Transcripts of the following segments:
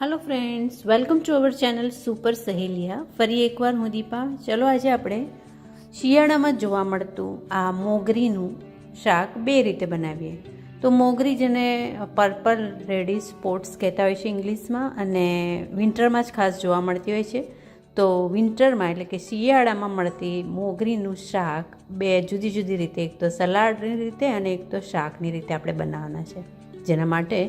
Hello friends welcome to our channel Super Saheliya ફરી એકવાર હું દીપા. ચલો આજે આપણે શિયાળામાં જોવા મળતું આ મોગરીનું શાક બે રીતે બનાવીએ. તો મોગરી જેને પર્પલ રેડી સ્પોર્ટ્સ કહેતા હોય છે ઇંગ્લિશમાં અને વિન્ટરમાં જ ખાસ જોવા મળતી હોય છે. તો વિન્ટરમાં એટલે કે શિયાળામાં મળતી મોગરીનું શાક બે જુદી જુદી રીતે. એક તો સલાડની રીતે અને એક તો શાકની રીતે આપણે બનાવવાના છે. જેના માટે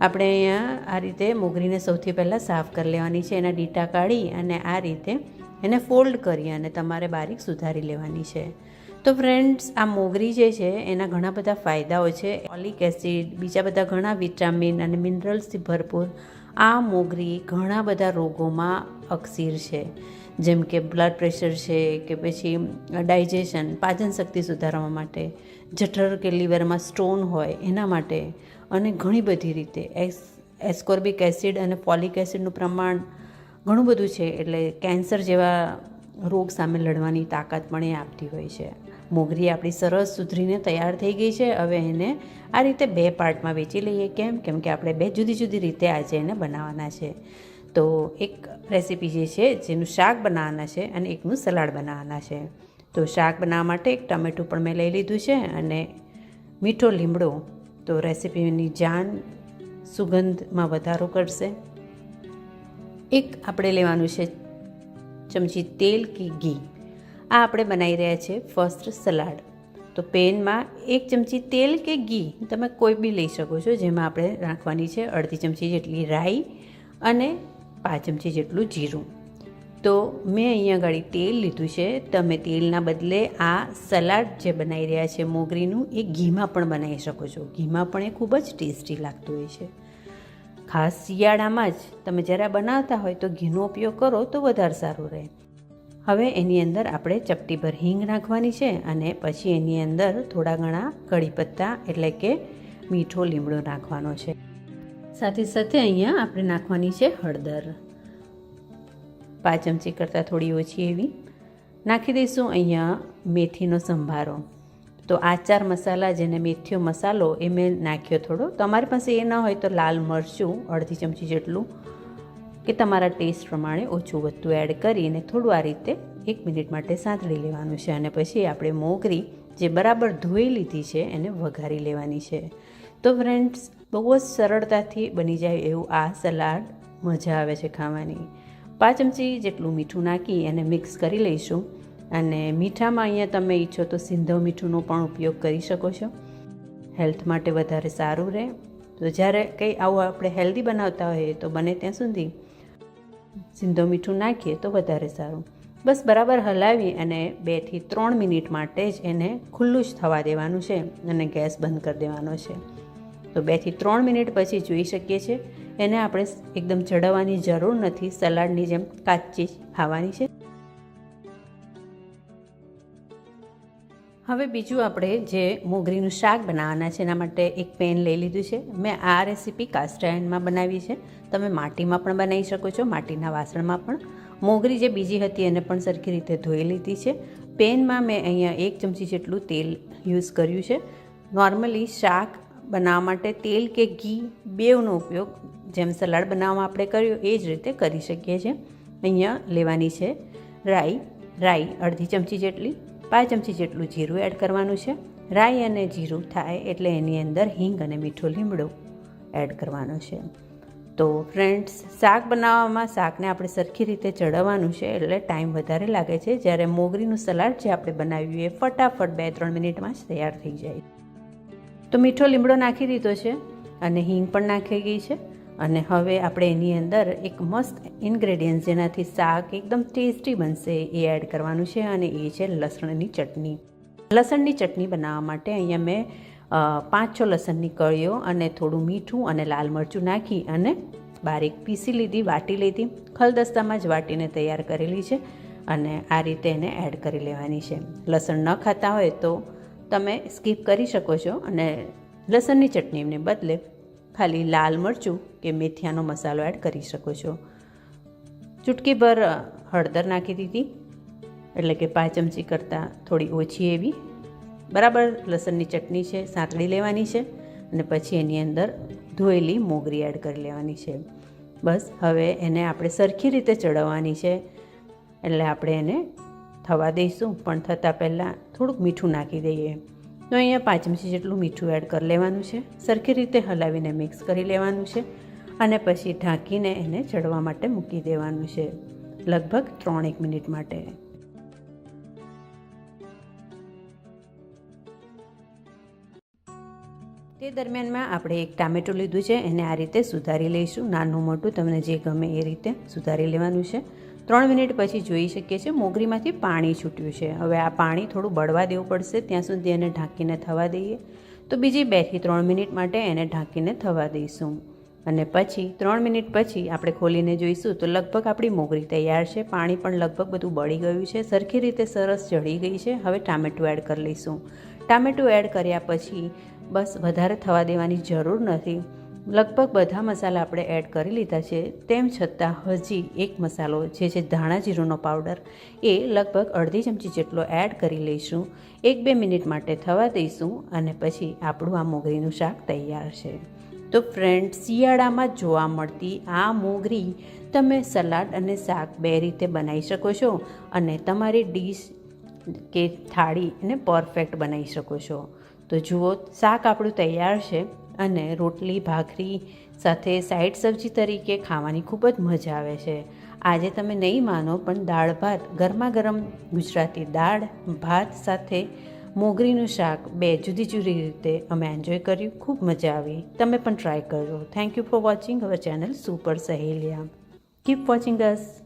આપણે અહીંયા આ રીતે મોગરીને સૌથી પહેલાં સાફ કરી લેવાની છે, એના ડીટા કાઢી અને આ રીતે એને ફોલ્ડ કરી અને તમારે બારીક સુધારી લેવાની છે. તો ફ્રેન્ડ્સ, આ મોગરી જે છે, એના ઘણા બધા ફાયદાઓ છે. ઓલિક એસિડ, બીજા બધા ઘણા વિટામિન અને મિનરલ્સથી ભરપૂર આ મોગરી ઘણા બધા રોગોમાં અકસીર છે. જેમ કે બ્લડ પ્રેશર છે કે પછી ડાયજેશન પાચન શક્તિ સુધારવા માટે, જઠર કે લીવરમાં સ્ટોન હોય એના માટે અને ઘણી બધી રીતે એસ એસ્કોર્બિક એસિડ અને ફોલિક એસિડનું પ્રમાણ ઘણું બધું છે એટલે કેન્સર જેવા રોગ સામે લડવાની તાકાત પણ એ આપતી હોય છે. મોગરી આપણી સરસ સુધરીને તૈયાર થઈ ગઈ છે. હવે એને આ રીતે બે પાર્ટમાં વેચી લઈએ. કેમ? કેમ કે આપણે બે જુદી જુદી રીતે આજે એને બનાવવાના છે. તો એક રેસીપી જે છે, જેનું શાક બનાવવાના છે અને એકનું સલાડ બનાવવાના છે. તો શાક બનાવવા માટે એક ટમેટું પણ મેં લઈ લીધું છે અને મીઠો લીમડો. તો રેસીપીની જાન સુગંધમાં વધારો કરશે. એક આપણે લેવાનું છે ચમચી તેલ કે ઘી. આ આપણે બનાવી રહ્યા છે ફર્સ્ટ સલાડ. તો પેનમાં એક ચમચી તેલ કે ઘી તમે કોઈ બી લઈ શકો છો, જેમાં આપણે રાખવાની છે અડધી ચમચી જેટલી રાઈ અને પાંચ ચમચી જેટલું જીરું. તો મેં અહીંયા ગાડી તેલ લીધું છે. તમે તેલના બદલે આ સલાડ જે બનાવી રહ્યા છે મોગરીનું, એ ઘીમાં પણ બનાવી શકો છો. ઘીમાં પણ એ ખૂબ જ ટેસ્ટી લાગતું હોય છે. ખાસ શિયાળામાં જ તમે જ્યારે બનાવતા હોય તો ઘીનો ઉપયોગ કરો તો વધારે સારું રહે. હવે એની અંદર આપણે ચપટીભર હિંગ નાખવાની છે અને પછી એની અંદર થોડા ઘણા કઢી પત્તા એટલે કે મીઠો લીમડો નાખવાનો છે. સાથે સાથે અહીંયા આપણે નાખવાની છે હળદર. પાંચ ચમચી કરતાં થોડી ઓછી એવી. નાખી દઈશું અહીંયા મેથીનો સંભારો. તો આચાર મસાલા જેને મેથીઓ મસાલો એ મેં નાખ્યો થોડો. તમારી પાસે એ ન હોય તો લાલ મરચું અડધી ચમચી જેટલું કે તમારા ટેસ્ટ પ્રમાણે ઓછું વધતું એડ કરીને થોડું આ રીતે એક મિનિટ માટે સાંતળી લેવાનું છે. અને પછી આપણે મોગરી જે બરાબર ધોઈ લીધી છે એને વઘારી લેવાની છે. તો ફ્રેન્ડ્સ બહુ જ સરળતાથી બની જાય એવું આ સલાડ. મજા આવે છે ખાવાની. પાંચ ચમચી જેટલું મીઠું નાખી અને મિક્સ કરી લઈશું. અને મીઠામાં અહીંયા તમે ઈચ્છો તો સિંધવ મીઠુંનો પણ ઉપયોગ કરી શકો છો. હેલ્થ માટે વધારે સારું રહે. તો જ્યારે કંઈ આવું આપણે હેલ્ધી બનાવતા હોઈએ તો બને ત્યાં સુધી. સિંધો મીઠું નાખીએ તો વધારે સારું. બસ બરાબર હલાવી અને બેથી ત્રણ મિનિટ માટે જ એને ખુલ્લું જ થવા દેવાનું છે અને ગેસ બંધ કરી દેવાનો છે. તો બેથી ત્રણ મિનિટ પછી જોઈ શકીએ છીએ. એને આપણે એકદમ ચડવવાની જરૂર નથી. સલાડની જેમ કાચી ખાવાની છે. હવે બીજું આપણે જે મોગરીનું શાક બનાવવાના છે, એના માટે એક પેન લઈ લીધું છે. મેં આ રેસીપી કાસ્ટ બનાવી છે. તમે માટીમાં પણ બનાવી શકો છો, માટીના વાસણમાં પણ. મોગરી જે બીજી હતી, એને પણ સરખી રીતે ધોઈ લીધી છે. પેનમાં મેં અહીંયા એક ચમચી જેટલું તેલ યુઝ કર્યું છે. નોર્મલી શાક બનાવવા માટે તેલ કે ઘી બેવનો ઉપયોગ જેમ સલાડ બનાવવામાં આપણે કર્યો એ જ રીતે કરી શકીએ છીએ. અહીંયા લેવાની છે રાઈ. રાઈ અડધી ચમચી જેટલી, પાંચ ચમચી જેટલું જીરું એડ કરવાનું છે. રાઈ અને જીરું થાય એટલે એની અંદર હિંગ અને મીઠું લીમડો એડ કરવાનો છે. તો ફ્રેન્ડ્સ, શાક બનાવવામાં શાકને આપણે સરખી રીતે ચડવવાનું છે એટલે ટાઈમ વધારે લાગે છે. જ્યારે મોગરીનું સલાડ જે આપણે બનાવ્યું એ ફટાફટ બે ત્રણ મિનિટમાં જ તૈયાર થઈ જાય. તો મીઠો લીમડો નાખી દીધો છે અને હિંગ પણ નાખી ગઈ છે. અને હવે આપણે એની અંદર એક મસ્ત ઇન્ગ્રેડિયન્ટ જેનાથી શાક એકદમ ટેસ્ટી બનશે એ એડ કરવાનું છે અને એ છે લસણની ચટણી. લસણની ચટણી બનાવવા માટે અહીંયા મેં પાંચ છ લસણની કળીઓ અને થોડું મીઠું અને લાલ મરચું નાખી અને બારીક પીસી લીધી, વાટી લીધી. ખલદસ્તામાં જ વાટીને તૈયાર કરેલી છે અને આ રીતે એને એડ કરી લેવાની છે. લસણ ન ખાતા હોય તો તમે સ્કીપ કરી શકો છો અને લસણની ચટણીને બદલે ખાલી લાલ મરચું કે મેથિયાનો મસાલો એડ કરી શકો છો. ચૂટકીભર હળદર નાખી દીધી. એટલે કે પાંચ ચમચી કરતાં થોડી ઓછી એવી. બરાબર લસણની ચટણી છે, સાંકળી લેવાની છે અને પછી એની અંદર ધોયેલી મોગરી એડ કરી લેવાની છે. બસ, હવે એને આપણે સરખી રીતે ચડવવાની છે. એટલે આપણે એને થવા દઈશું, પણ થતાં પહેલાં થોડુંક મીઠું નાખી દઈએ. તો અહીંયા પાંચ ચમચી જેટલું મીઠું એડ કરી લેવાનું છે. સરખી રીતે હલાવીને મિક્સ કરી લેવાનું છે અને પછી ઢાંકીને એને ચડવા માટે મૂકી દેવાનું છે, લગભગ ત્રણેક મિનિટ માટે. તે દરમિયાનમાં આપણે એક ટામેટું લીધું છે, એને આ રીતે સુધારી લઈશું. નાનું મોટું તમને જે ગમે એ રીતે સુધારી લેવાનું છે. ત્રણ મિનિટ પછી જોઈ શકીએ છીએ મોગરીમાંથી પાણી છૂટ્યું છે. હવે આ પાણી થોડું બળવા દેવું પડશે, ત્યાં સુધી એને ઢાંકીને થવા દઈએ. તો બીજી બેથી ત્રણ મિનિટ માટે એને ઢાંકીને થવા દઈશું. અને પછી, ત્રણ મિનિટ પછી આપણે ખોલીને જોઈશું તો લગભગ આપણી મોગરી તૈયાર છે. પાણી પણ લગભગ બધું બળી ગયું છે. સરખી રીતે સરસ ચડી ગઈ છે. હવે ટામેટું એડ કરી લઈશું. ટામેટું એડ કર્યા પછી બસ વધારે થવા દેવાની જરૂર નથી. લગભગ બધા મસાલા આપણે એડ કરી લીધા છે. તેમ છતાં હજી એક મસાલો જે છે ધાણા જીરુંનો પાવડર, એ લગભગ અડધી ચમચી જેટલો એડ કરી લઈશું. એક બે મિનિટ માટે થવા દઈશું અને પછી આપણું આ મોગરીનું શાક તૈયાર છે. તો ફ્રેન્ડ શિયાળામાં જોવા મળતી આ મોગરી તમે સલાડ અને શાક બે રીતે બનાવી શકો છો અને તમારી ડીશ કે થાળી એને પરફેક્ટ બનાવી શકો છો. તો જુઓ, શાક આપણું તૈયાર છે. અને રોટલી, ભાખરી સાથે સાઈડ સબ્જી તરીકે ખાવાની ખૂબ જ મજા આવે છે. આજે તમે નહીં માનો, પણ દાળ ભાત ગરમા ગરમ ગુજરાતી દાળ, ભાત સાથે મોગરીનું શાક બે જુદી જુદી રીતે અમે એન્જોય કર્યું, ખૂબ મજા આવી. તમે પણ ટ્રાય કરજો thank you for watching our channel Super Saheliya keep watching us